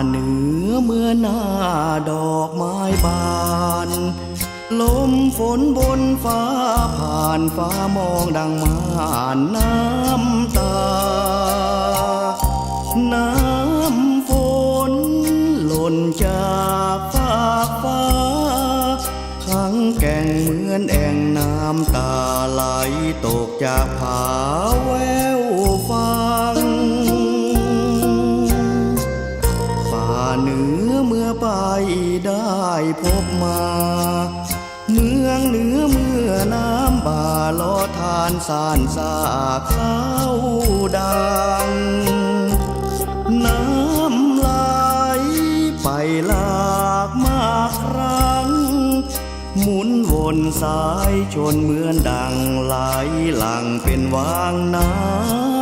อหน้าดอกไม้บาน ลมฝนบนฟ้าผ่านฟ้ามองดังม่านน้ำตา น้ำฝนหล่นจากฟากฟ้าขังแก่งเหมือนแอ่งน้ำตาไหลตกจากผาแวว เหนือเมื่อไปได้พบมา เมืองเหนือเมื่อน้ำบาลอทานสานสาเข้าดัง น้ำไหลไปหลากมากครั้ง หมุนวนสายชนเหมือนดังไหลหลังเป็นวางน้ำ